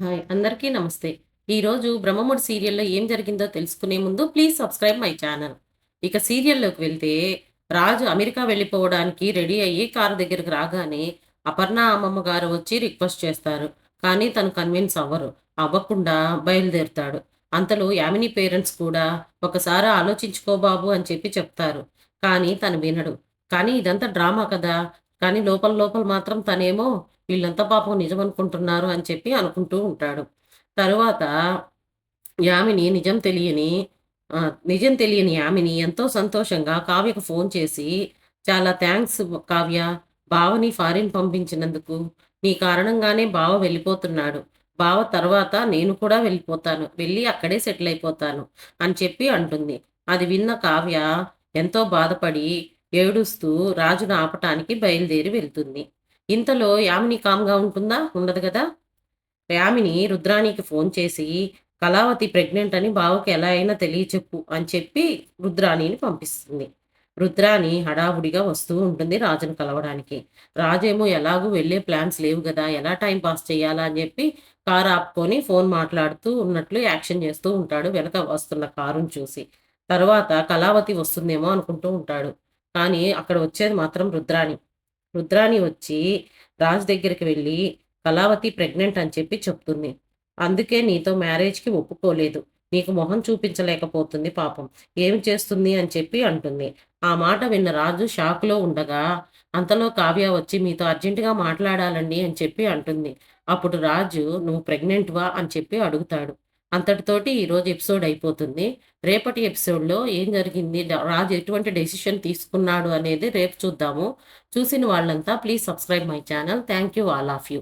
Hi అందరికీ నమస్తే. ఈరోజు బ్రహ్మముడి సీరియల్లో ఏం జరిగిందో తెలుసుకునే ముందు ప్లీజ్ సబ్స్క్రైబ్ మై ఛానల్. ఇక సీరియల్లోకి వెళ్తే రాజు అమెరికా వెళ్ళిపోవడానికి రెడీ అయ్యి కారు దగ్గరికి రాగానే అపర్ణ అమ్మమ్మ గారు వచ్చి రిక్వెస్ట్ చేస్తారు. కానీ తను కన్విన్స్ అవ్వరు. అవ్వకుండా బయలుదేరుతాడు. అంతలో యామిని పేరెంట్స్ కూడా ఒకసారి ఆలోచించుకో బాబు అని చెప్పి చెప్తారు. కానీ తను వినడు. కానీ ఇదంతా డ్రామా కదా? కానీ లోపల లోపల మాత్రం తనేమో వీళ్ళంతా పాపం నిజం అనుకుంటున్నారు అని చెప్పి అనుకుంటూ ఉంటాడు. తరువాత యామిని నిజం తెలియని నిజం తెలియని యామిని ఎంతో సంతోషంగా కావ్యకు ఫోన్ చేసి చాలా థ్యాంక్స్ కావ్య బావని ఫారిన్ పంపించినందుకు. నీ కారణంగానే బావ వెళ్ళిపోతున్నాడు. బావ తర్వాత నేను కూడా వెళ్ళిపోతాను. వెళ్ళి అక్కడే సెటిల్ అయిపోతాను అని చెప్పి అంటుంది. అది విన్న కావ్య ఎంతో బాధపడి ఏడుస్తూ రాజును ఆపటానికి బయలుదేరి వెళ్తుంది. ఇంతలో యామిని కామ్గా ఉంటుందా? ఉండదు కదా. యామిని రుద్రాణికి ఫోన్ చేసి కళావతి ప్రెగ్నెంట్ అని బావకి ఎలా అయినా తెలియచెప్పు అని చెప్పి రుద్రాణిని పంపిస్తుంది. రుద్రాణి హడావుడిగా వస్తూ ఉంటుంది రాజును కలవడానికి. రాజేమో ఎలాగూ వెళ్ళే ప్లాన్స్ లేవు కదా ఎలా టైం పాస్ చేయాలా అని చెప్పి కారు ఆపుకొని ఫోన్ మాట్లాడుతూ ఉన్నట్లు యాక్షన్ చేస్తూ ఉంటాడు. వెనక వస్తున్న కారును చూసి. తర్వాత కళావతి వస్తుందేమో అనుకుంటూ ఉంటాడు. కానీ అక్కడ వచ్చేది మాత్రం రుద్రాణి. రుద్రాణి వచ్చి రాజు దగ్గరికి వెళ్ళి కళావతి ప్రెగ్నెంట్ అని చెప్పి చెప్తుంది. అందుకే నీతో మ్యారేజ్కి ఒప్పుకోలేదు. నీకు మొహం చూపించలేకపోతుంది పాపం. ఏమి చేస్తుంది? అని చెప్పి అంటుంది. ఆ మాట విన్న రాజు షాక్లో ఉండగా అంతలో కావ్య వచ్చి మీతో అర్జెంటుగా మాట్లాడాలండి అని చెప్పి అంటుంది. అప్పుడు రాజు నువ్వు ప్రెగ్నెంట్వా? అని చెప్పి అడుగుతాడు. అంతటితోటి ఈరోజు ఎపిసోడ్ అయిపోతుంది. రేపటి ఎపిసోడ్లో ఏం జరిగింది రాజు ఎటువంటి డెసిషన్ తీసుకున్నాడు అనేది రేపు చూద్దాము. చూసిన వాళ్ళంతా please subscribe my channel. Thank you all of you.